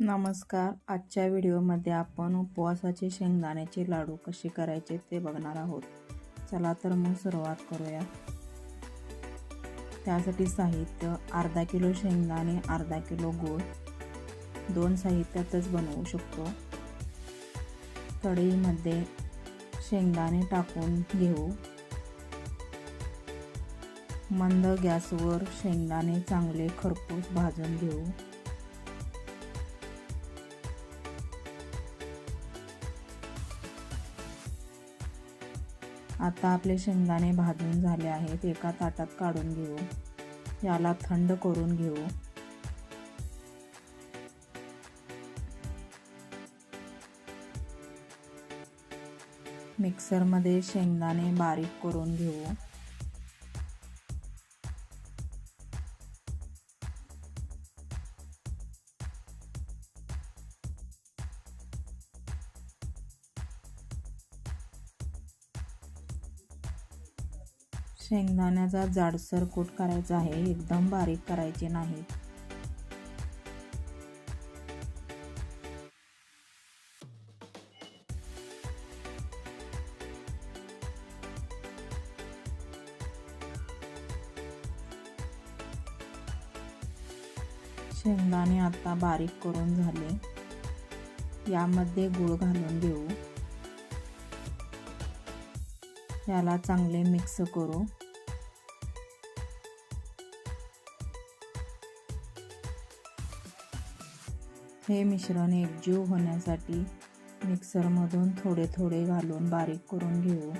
नमस्कार. आजच्या व्हिडिओमध्ये आपण उपवासाचे शेंगदाण्याचे लाडू कसे करायचे ते बघणार आहोत. चला तर मग सुरुवात करूया. त्यासाठी साहित्य अर्धा किलो शेंगदाणे अर्धा किलो गूळ. दोन साहित्यातच बनवू शकतो. कढईमध्ये शेंगदाणे टाकून घेऊ. मंद गॅसवर शेंगदाणे चांगले खरपूस भाजून घेऊ. आता आपले शेंगदाणे भाजून झाले आहेत एका ताटात काढून घेऊ. याला थंड करून घेऊ. मिक्सरमध्ये शेंगदाणे बारीक करून घेऊ. शेंगदाण्याचा जाडसर कूट करायचा आहे एकदम बारीक करायचे नाही. शेंगदाणे आता बारीक करून झाले. यामध्ये गूळ घालून घेऊ. याला चांगले मिक्स करू. हे मिश्रण एकजीव होण्यासाठी मिक्सरमधून थोडे थोडे घालून बारीक करून घेऊ.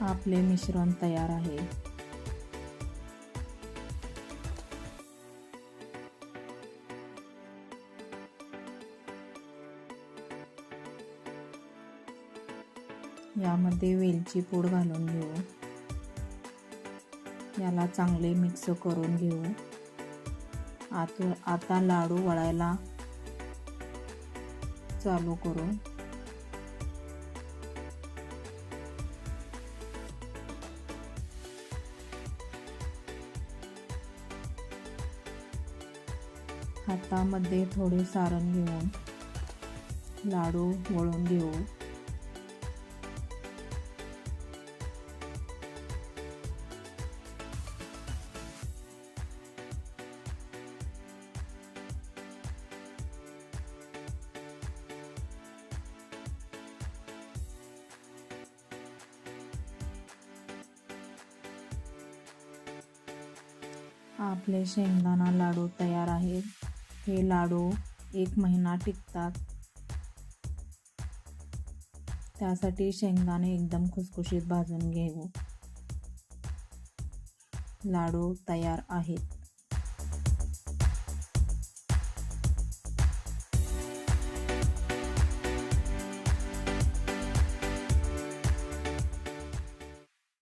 आपले मिश्रण तयार आहे. यामध्ये वेलची पूड घालून घेऊ. याला चांगले मिक्स करून घेऊ. आत आता लाडू वळायला चालू करू. हातामध्ये थोडे सारण घेऊन लाडू वळून घेऊ. आपले शेंगदाणा लाडू तयार आहेत. हे लाडू एक महिना टिकतात. त्यासाठी शेंगदाणे एकदम खुसखुशीत भाजून घेऊ. लाडू तयार आहेत.